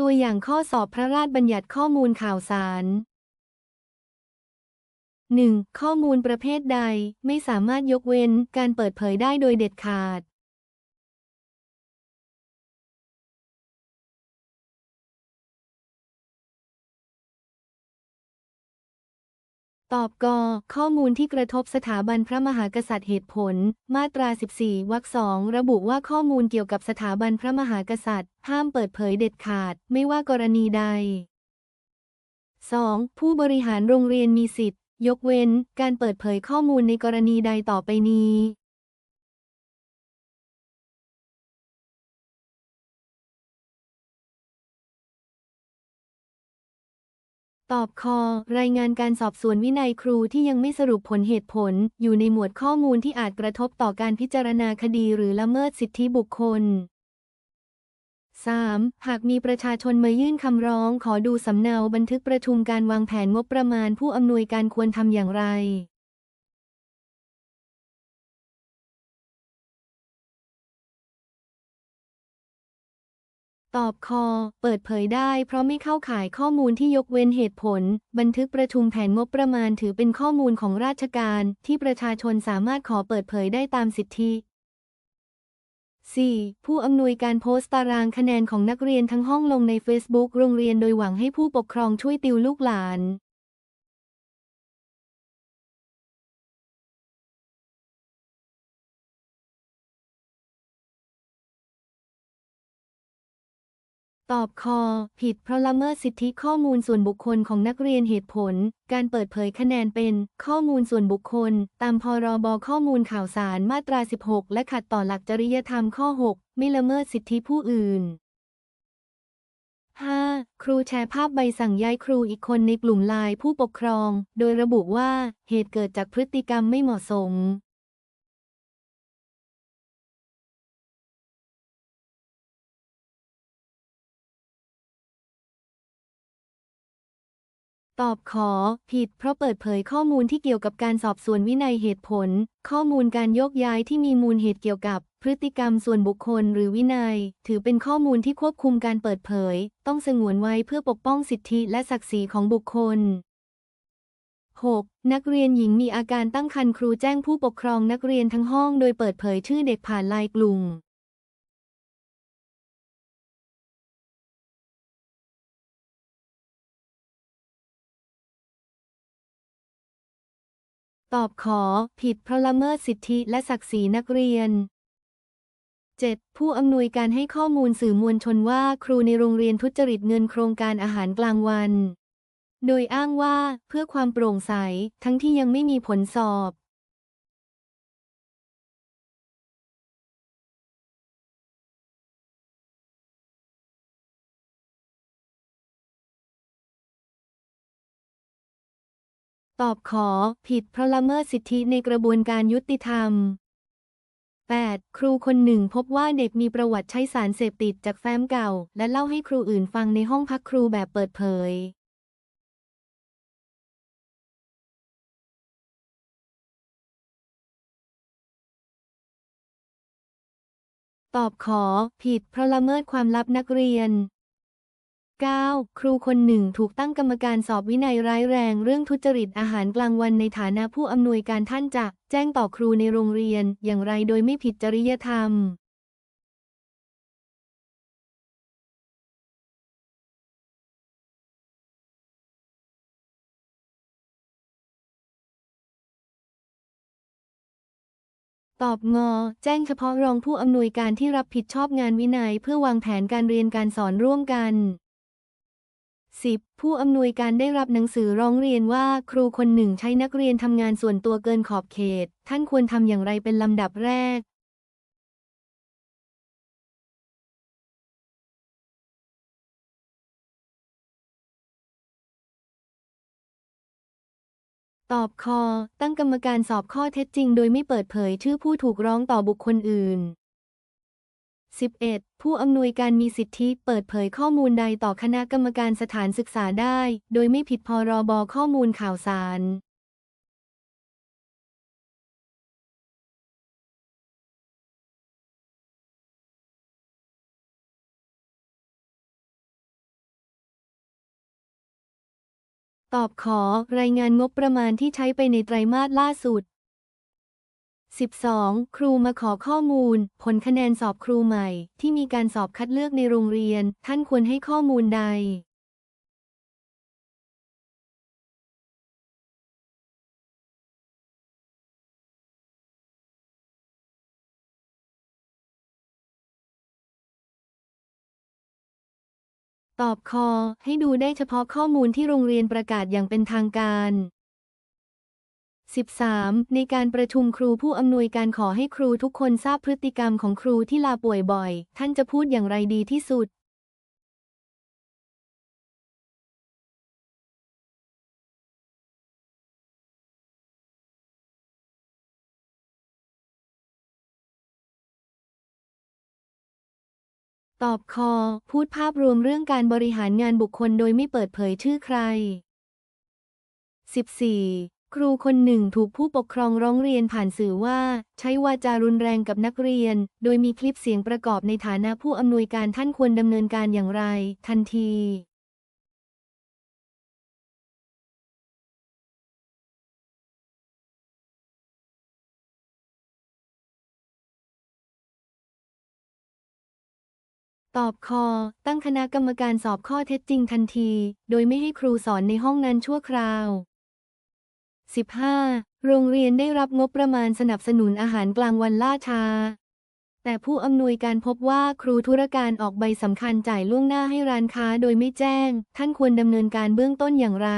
ตัวอย่างข้อสอบพระราชบัญญัติข้อมูลข่าวสาร 1. ข้อมูลประเภทใดไม่สามารถยกเว้นการเปิดเผยได้โดยเด็ดขาด ตอบกข้อมูลที่กระทบสถาบันพระมหากษัตริย์เหตุผล มาตรา 14 วรรคสองระบุว่าข้อมูลเกี่ยวกับสถาบันพระมหากษัตริย์ ห้ามเปิดเผยเด็ดขาด ไม่ว่ากรณีใด 2. ผู้บริหารโรงเรียนมีสิทธิ์ ยกเว้น การเปิดเผยข้อมูลในกรณีใดต่อไปนี้ ตอบคอ รายงานการสอบสวนวินัยครูที่ยังไม่สรุปผลเหตุผล อยู่ในหมวดข้อมูลที่อาจกระทบต่อการพิจารณาคดีหรือละเมิดสิทธิบุคคล 3. หากมีประชาชนมายื่นคำร้อง ขอดูสำเนาบันทึกประชุมการวางแผนงบประมาณผู้อำนวยการควรทำอย่างไร ตอบคอ เปิดเผยได้ เพราะไม่เข้าข่ายข้อมูลที่ยกเว้นเหตุผล บันทึกประชุมแผนงบประมาณถือเป็นข้อมูลของราชการ ที่ประชาชนสามารถขอเปิดเผยได้ตามสิทธิ 4. ผู้อำนวยการโพสต์ตารางคะแนนของนักเรียนทั้งห้องลงใน Facebook โรงเรียนโดยหวังให้ผู้ปกครองช่วยติวลูกหลาน ตอบคอ ผิดเพราะละเมิดสิทธิข้อมูลส่วนบุคคลของนักเรียนเหตุผล การเปิดเผยคะแนนเป็นข้อมูลส่วนบุคคล ตามพรบข้อมูลข่าวสารมาตรา 16 และขัดต่อหลักจริยธรรมข้อ 6 ไม่ละเมิดสิทธิผู้อื่น 5. ครูแชร์ภาพใบสั่งย้ายครูอีกคนในกลุ่มไลน์ผู้ปกครอง โดยระบุว่าเหตุเกิดจากพฤติกรรมไม่เหมาะสม ตอบขอ ผิด เพราะเปิดเผยข้อมูลที่เกี่ยวกับการสอบสวนวินัยเหตุผล ข้อมูลการโยกย้ายที่มีมูลเหตุเกี่ยวกับ พฤติกรรมส่วนบุคคลหรือวินัย ถือเป็นข้อมูลที่ควบคุมการเปิดเผย ต้องสงวนไว้เพื่อปกป้องสิทธิและศักดิ์ศรีของบุคคล 6. นักเรียนหญิงมีอาการตั้งครรภ์ครูแจ้งผู้ปกครองนักเรียนทั้งห้องโดยเปิดเผยชื่อเด็กผ่านไลน์กลุ่ม ตอบขอ ผิดเพราะละเมิดสิทธิและศักดิ์ศรีนักเรียน 7. ผู้อำนวยการให้ข้อมูลสื่อมวลชนว่าครูในโรงเรียนทุจริตเงินโครงการอาหารกลางวัน โดยอ้างว่าเพื่อความโปร่งใส ทั้งที่ยังไม่มีผลสอบ ตอบขอผิดเพราะละเมิดสิทธิในกระบวนการยุติธรรม 8. ครูคนหนึ่งพบว่าเด็กมีประวัติใช้สารเสพติดจากแฟ้มเก่า และเล่าให้ครูอื่นฟังในห้องพักครูแบบเปิดเผย ตอบขอผิดเพราะละเมิดความลับนักเรียน 9. ครูคนหนึ่งถูกตั้งกรรมการสอบวินัยร้ายแรงเรื่องทุจริตอาหารกลางวันในฐานะผู้อำนวยการท่านจะแจ้งต่อครูในโรงเรียน อย่างไรโดยไม่ผิดจริยธรรม ตอบงอ แจ้งเฉพาะรองผู้อำนวยการที่รับผิดชอบงานวินัย เพื่อวางแผนการเรียนการสอนร่วมกัน 10. ผู้อำนวยการได้รับหนังสือร้องเรียนว่าครูคนหนึ่งใช้นักเรียนทำงานส่วนตัวเกินขอบเขต ท่านควรทำอย่างไรเป็นลำดับแรก ตอบคอ ตั้งกรรมการสอบข้อเท็จจริง โดยไม่เปิดเผยชื่อผู้ถูกร้องต่อบุคคลอื่น 11. ผู้อำนวยการมีสิทธิเปิดเผยข้อมูลใดต่อคณะกรรมการสถานศึกษาได้ โดยไม่ผิดพรบข้อมูลข่าวสาร ตอบขอรายงานงบประมาณที่ใช้ไปในไตรมาสล่าสุด 12. ครูมาขอข้อมูล ผลคะแนนสอบครูใหม่ ที่มีการสอบคัดเลือกในโรงเรียน ท่านควรให้ข้อมูลใด ตอบคอ ให้ดูได้เฉพาะข้อมูลที่โรงเรียนประกาศอย่างเป็นทางการ 13. ในการประชุมครูผู้อำนวยการขอให้ครูทุกคนทราบพฤติกรรมของครูที่ลาป่วยบ่อย ท่านจะพูดอย่างไรดีที่สุด ตอบคอ พูดภาพรวมเรื่องการบริหารงานบุคคลโดยไม่เปิดเผยชื่อใคร 14. ครูคนหนึ่งถูกผู้ปกครองร้องเรียนผ่านสื่อว่า ใช้วาจารุนแรงกับนักเรียน โดยมีคลิปเสียงประกอบในฐานะผู้อำนวยการท่านควรดำเนินการอย่างไร ทันทีตอบคอ ตั้งคณะกรรมการสอบข้อเท็จจริงทันที โดยไม่ให้ครูสอนในห้องนั้นชั่วคราว 15. โรงเรียนได้รับงบประมาณสนับสนุนอาหารกลางวันล่าช้า แต่ผู้อำนวยการพบว่าครูธุรการออกใบสำคัญจ่ายล่วงหน้าให้ร้านค้าโดยไม่แจ้ง ท่านควรดำเนินการเบื้องต้นอย่างไร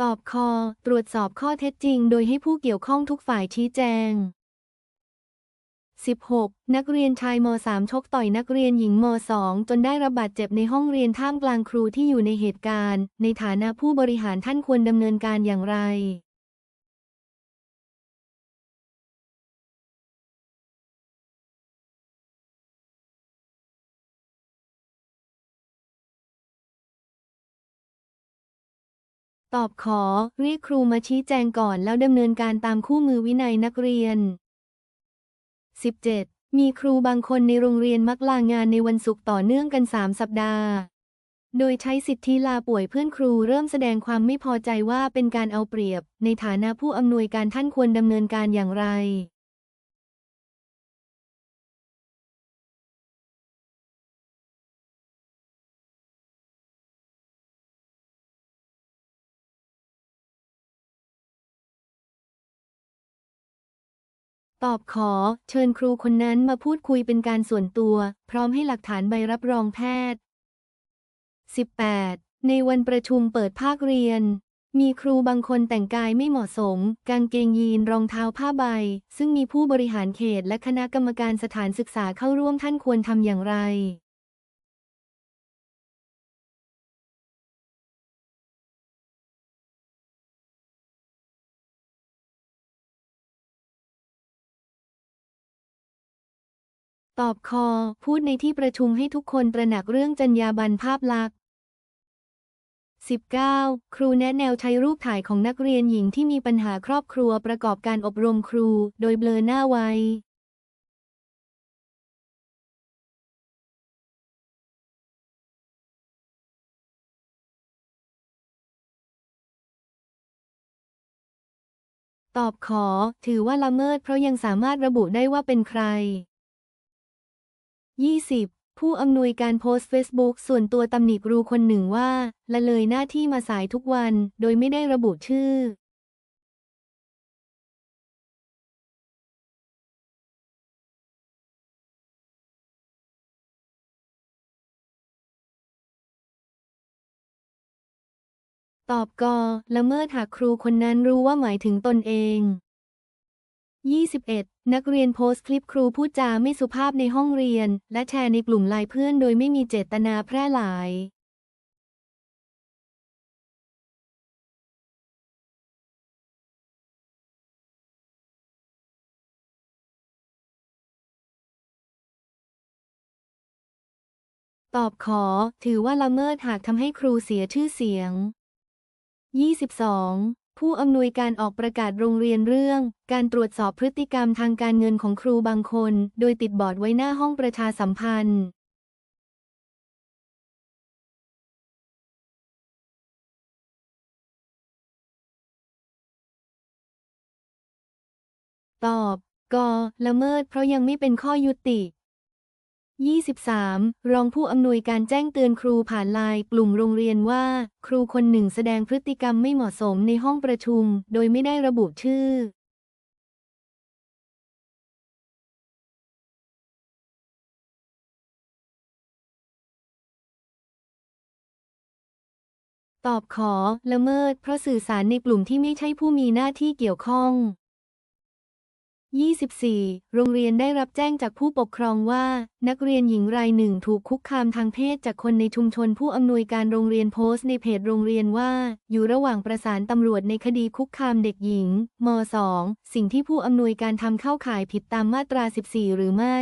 ตอบคอ ตรวจสอบข้อเท็จจริง โดยให้ผู้เกี่ยวข้องทุกฝ่ายชี้แจง 16. นักเรียนชายม .3 ชกต่อยนักเรียนหญิงม .2 จนได้รับบาดเจ็บในห้องเรียนท่ามกลางครูที่อยู่ในเหตุการณ์ ในฐานะผู้บริหารท่านควรดำเนินการอย่างไรตอบขอ เรียกครูมาชี้แจงก่อนแล้วดำเนินการตามคู่มือวินัยนักเรียน 17. มีครูบางคนในโรงเรียนมักลางานในวันศุกร์ต่อเนื่องกัน 3 สัปดาห์ โดยใช้สิทธิลาป่วยเพื่อนครูเริ่มแสดงความไม่พอใจว่าเป็นการเอาเปรียบ ในฐานะผู้อำนวยการท่านควรดำเนินการอย่างไร ตอบขอ เชิญครูคนนั้นมาพูดคุยเป็นการส่วนตัว พร้อมให้หลักฐานใบรับรองแพทย์ 18. ในวันประชุมเปิดภาคเรียน มีครูบางคนแต่งกายไม่เหมาะสม กางเกงยีนรองเท้าผ้าใบ ซึ่งมีผู้บริหารเขตและคณะกรรมการสถานศึกษาเข้าร่วมท่านควรทำอย่างไร ตอบคอ พูดในที่ประชุมให้ทุกคนตระหนักเรื่องจรรยาบรรณภาพลักษณ์ 19. ครูแนะแนวใช้รูปถ่ายของนักเรียนหญิงที่มีปัญหาครอบครัวประกอบการอบรมครู โดยเบลอหน้าไว้ ตอบขอ ถือว่าละเมิดเพราะยังสามารถระบุได้ว่าเป็นใคร 20. ผู้อำนวยการโพสต์เฟซบุ๊กส่วนตัวตำหนิครูคนหนึ่งว่า ละเลยหน้าที่มาสายทุกวัน โดยไม่ได้ระบุชื่อ ตอบกอละเมิดหากครูคนนั้นรู้ว่าหมายถึงตนเอง 21. นักเรียนโพสต์คลิปครูพูดจาไม่สุภาพในห้องเรียน และแชร์ในกลุ่มไลน์เพื่อนโดยไม่มีเจตนาแพร่หลาย ตอบขอ ถือว่าละเมิดหากทำให้ครูเสียชื่อเสียง 22. ผู้อำนวยการออกประกาศโรงเรียนเรื่อง การตรวจสอบพฤติกรรมทางการเงินของครูบางคน โดยติดบอร์ดไว้หน้าห้องประชาสัมพันธ์ตอบ ก ละเมิดเพราะยังไม่เป็นข้อยุติ 23. รองผู้อำนวยการแจ้งเตือนครูผ่านไลน์กลุ่มโรงเรียนว่า ครูคนหนึ่งแสดงพฤติกรรมไม่เหมาะสมในห้องประชุม โดยไม่ได้ระบุชื่อ ตอบขอ ละเมิด เพราะสื่อสารในกลุ่มที่ไม่ใช่ผู้มีหน้าที่เกี่ยวข้อง 24. โรงเรียนได้รับแจ้งจากผู้ปกครองว่า นักเรียนหญิงรายหนึ่งถูกคุกคามทางเพศจากคนในชุมชนผู้อำนวยการโรงเรียนโพสต์ในเพจโรงเรียนว่า อยู่ระหว่างประสานตำรวจในคดีคุกคามเด็กหญิงม 2 สิ่งที่ผู้อำนวยการทำเข้าข่ายผิดตามมาตรา 14 หรือไม่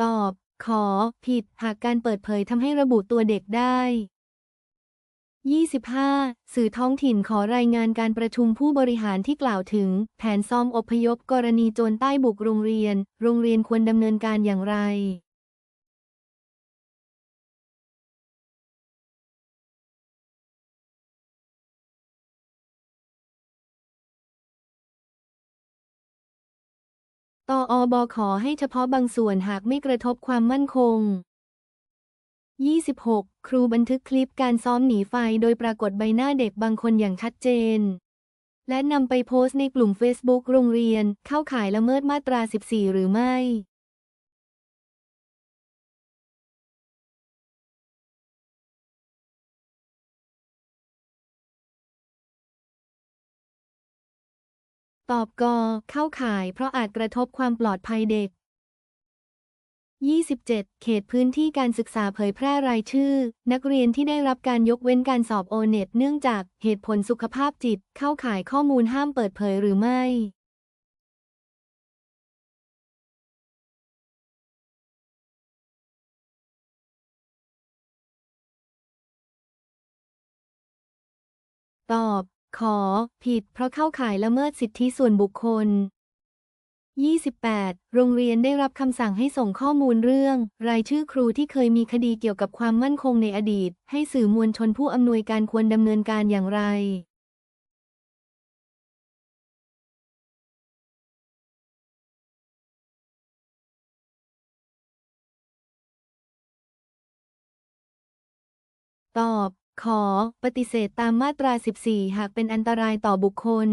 ตอบ ขอ ผิด หากการเปิดเผยทำให้ระบุตัวเด็กได้ 25. สื่อท้องถิ่นขอรายงานการประชุมผู้บริหารที่กล่าวถึง แผนซ้อมอพยพกรณีโจรใต้บุกโรงเรียน โรงเรียนควรดำเนินการอย่างไร ตอบขอให้เฉพาะบางส่วนหากไม่กระทบความมั่นคง 26. ครูบันทึกคลิปการซ้อมหนีไฟโดยปรากฏใบหน้าเด็กบางคนอย่างชัดเจน และนำไปโพสต์ในกลุ่ม Facebook โรงเรียน เข้าข่ายละเมิดมาตรา 14 หรือไม่ ตอบกอเข้าข่ายเพราะอาจกระทบความปลอดภัยเด็ก 27 เขตพื้นที่การศึกษาเผยแพร่รายชื่อ นักเรียนที่ได้รับการยกเว้นการสอบโอเน็ตเนื่องจากเหตุผลสุขภาพจิต เข้าข่ายข้อมูลห้ามเปิดเผยหรือไม่ ตอบ ขอ ผิด เพราะเข้าข่ายละเมิดสิทธิส่วนบุคคล 28. โรงเรียนได้รับคำสั่งให้ส่งข้อมูลเรื่อง รายชื่อครูที่เคยมีคดีเกี่ยวกับความมั่นคงในอดีต ให้สื่อมวลชนผู้อำนวยการควรดำเนินการอย่างไร ตอบ ขอปฏิเสธตามมาตรา 14 หากเป็นอันตรายต่อบุคคล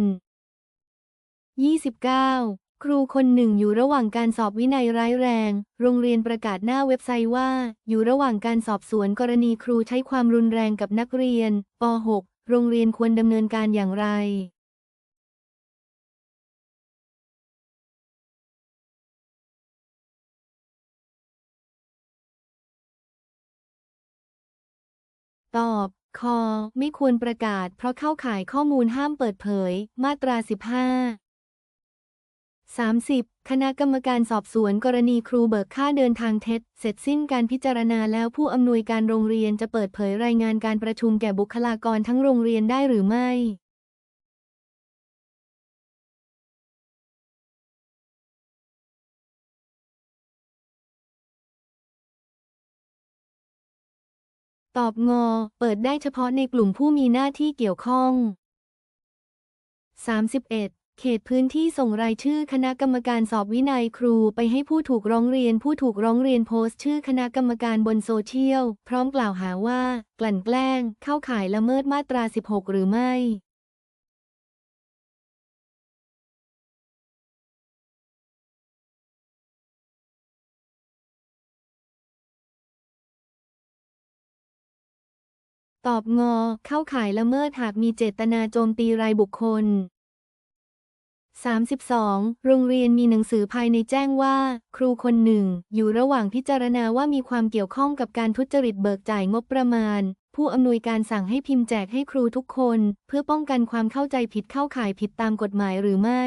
29. ครูคนหนึ่งอยู่ระหว่างการสอบวินัยร้ายแรง โรงเรียนประกาศหน้าเว็บไซต์ว่า อยู่ระหว่างการสอบสวนกรณีครูใช้ความรุนแรงกับนักเรียน ป .6 โรงเรียนควรดำเนินการอย่างไร ตอบ คอ ไม่ควรประกาศ เพราะเข้าข่ายข้อมูลห้ามเปิดเผย มาตรา 15 30. คณะกรรมการสอบสวนกรณีครูเบิกค่าเดินทางเท็จ เสร็จสิ้นการพิจารณาแล้วผู้อำนวยการโรงเรียนจะเปิดเผยรายงานการประชุมแก่บุคลากรทั้งโรงเรียนได้หรือไม่ ตอบงอ เปิดได้เฉพาะในกลุ่มผู้มีหน้าที่เกี่ยวข้อง 31 เขตพื้นที่ส่งรายชื่อคณะกรรมการสอบวินัยครูไปให้ผู้ถูกร้องเรียน ผู้ถูกร้องเรียนโพสต์ชื่อคณะกรรมการบนโซเชียล พร้อมกล่าวหาว่า กลั่นแกล้ง เข้าข่ายละเมิดมาตรา 16 หรือไม่ ตอบงอ เข้าข่ายละเมิดหากมีเจตนาโจมตีรายบุคคล 32. โรงเรียนมีหนังสือภายในแจ้งว่า ครูคนหนึ่ง อยู่ระหว่างพิจารณาว่ามีความเกี่ยวข้องกับการทุจริตเบิกจ่ายงบประมาณ ผู้อำนวยการสั่งให้พิมพ์แจกให้ครูทุกคน เพื่อป้องกันความเข้าใจผิดเข้าข่ายผิดตามกฎหมายหรือไม่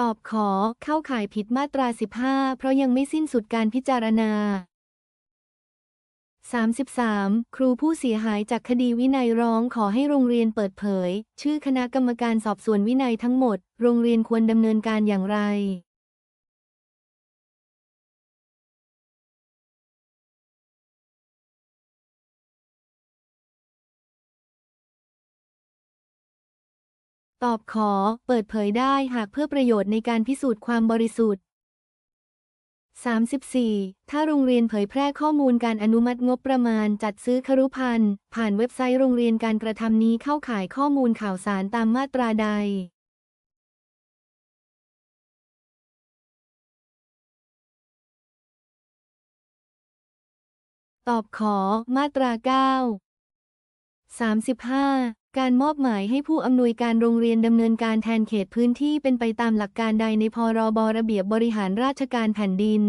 ตอบขอเข้าข่ายผิดมาตรา 15 เพราะยังไม่สิ้นสุดการพิจารณา 33 ครูผู้เสียหายจากคดีวินัยร้องขอให้โรงเรียนเปิดเผย ชื่อคณะกรรมการสอบสวนวินัยทั้งหมด โรงเรียนควรดำเนินการอย่างไร ตอบขอ เปิดเผยได้หากเพื่อประโยชน์ในการพิสูจน์ความบริสุทธิ์ 34. ถ้าโรงเรียนเผยแพร่ข้อมูลการอนุมัติงบประมาณจัดซื้อครุภัณฑ์ผ่านเว็บไซต์โรงเรียนการกระทำนี้เข้าข่ายข้อมูลข่าวสารตามมาตราใด ตอบขอ มาตรา 9 35 การมอบหมายให้ผู้อำนวยการโรงเรียนดำเนินการแทนเขตพื้นที่เป็นไปตามหลักการใดในพรบระเบียบบริหารราชการแผ่นดิน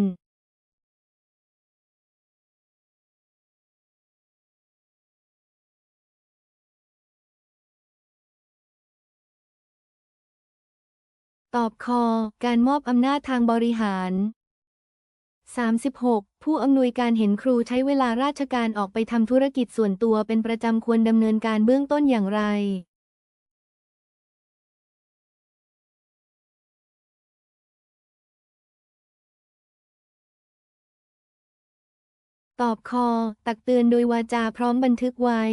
ตอบคอ การมอบอำนาจทางบริหาร 36 ผู้อำนวยการเห็นครูใช้เวลาราชการออกไปทำธุรกิจส่วนตัวเป็นประจำควรดำเนินการเบื้องต้นอย่างไรตอบคอ ตักเตือนโดยวาจาพร้อมบันทึกไว้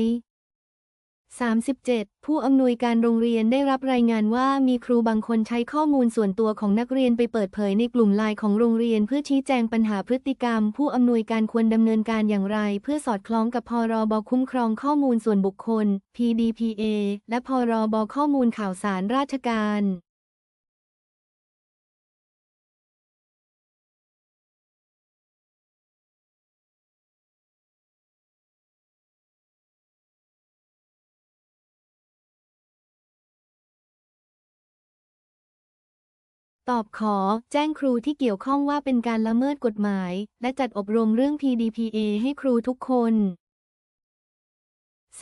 37 ผู้อำนวยการโรงเรียนได้รับรายงานว่ามีครูบางคนใช้ข้อมูลส่วนตัวของนักเรียนไปเปิดเผยในกลุ่มไลน์ของโรงเรียนเพื่อชี้แจงปัญหาพฤติกรรม ผู้อำนวยการควรดำเนินการอย่างไร เพื่อสอดคล้องกับพรบคุ้มครองข้อมูลส่วนบุคคล PDPA และพรบข้อมูลข่าวสารราชการ ตอบขอ แจ้งครูที่เกี่ยวข้องว่าเป็นการละเมิดกฎหมาย และจัดอบรมเรื่อง PDPA ให้ครูทุกคน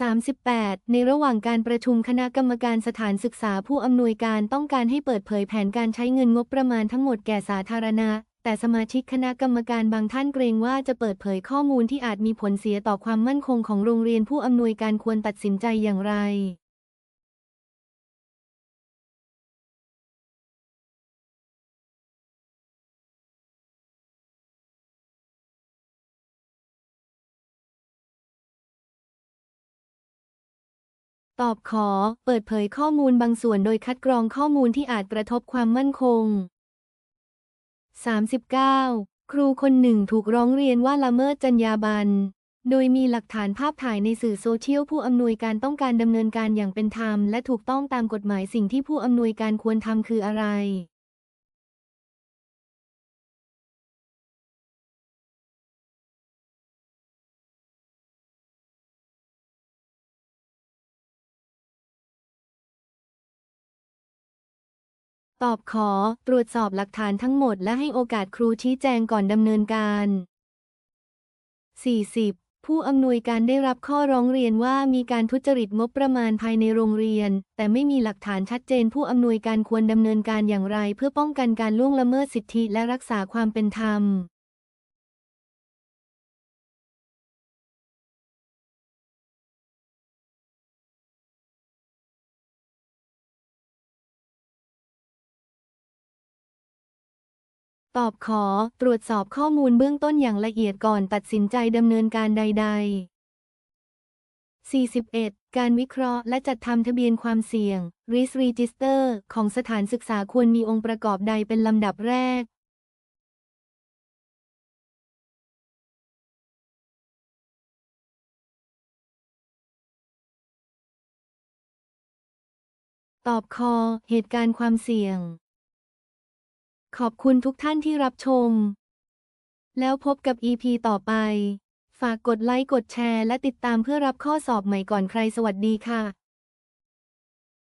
38 ในระหว่างการประชุมคณะกรรมการสถานศึกษาผู้อำนวยการต้องการให้เปิดเผยแผนการใช้เงินงบประมาณทั้งหมดแก่สาธารณะ แต่สมาชิกคณะกรรมการบางท่านเกรงว่าจะเปิดเผยข้อมูลที่อาจมีผลเสียต่อความมั่นคงของโรงเรียนผู้อำนวยการควรตัดสินใจอย่างไร ตอบขอ เปิดเผยข้อมูลบางส่วนโดยคัดกรองข้อมูลที่อาจกระทบความมั่นคง 39 ครูคนหนึ่งถูกร้องเรียนว่าละเมิดจรรยาบรรณ โดยมีหลักฐานภาพถ่ายในสื่อโซเชียลผู้อำนวยการต้องการดำเนินการอย่างเป็นธรรม และถูกต้องตามกฎหมายสิ่งที่ผู้อำนวยการควรทำคืออะไร ตอบขอ ตรวจสอบหลักฐานทั้งหมดและให้โอกาสครูชี้แจงก่อนดำเนินการ 40. ผู้อำนวยการได้รับข้อร้องเรียนว่ามีการทุจริตงบประมาณภายในโรงเรียน แต่ไม่มีหลักฐานชัดเจน ผู้อำนวยการควรดำเนินการอย่างไร เพื่อป้องกันการล่วงละเมิดสิทธิและรักษาความเป็นธรรม ตอบขอตรวจสอบข้อมูลเบื้องต้นอย่างละเอียดก่อนตัดสินใจดำเนินการใด ๆ 41 การวิเคราะห์และจัดทำทะเบียนความเสี่ยง Risk Register ของสถานศึกษาควรมีองค์ประกอบใดเป็นลำดับแรก ตอบคอ เหตุการณ์ความเสี่ยง ขอบคุณทุกท่านที่รับชม แล้วพบกับ EP ต่อไป ฝากกดไลค์ กดแชร์ และติดตามเพื่อรับข้อสอบใหม่ก่อนใครสวัสดีค่ะ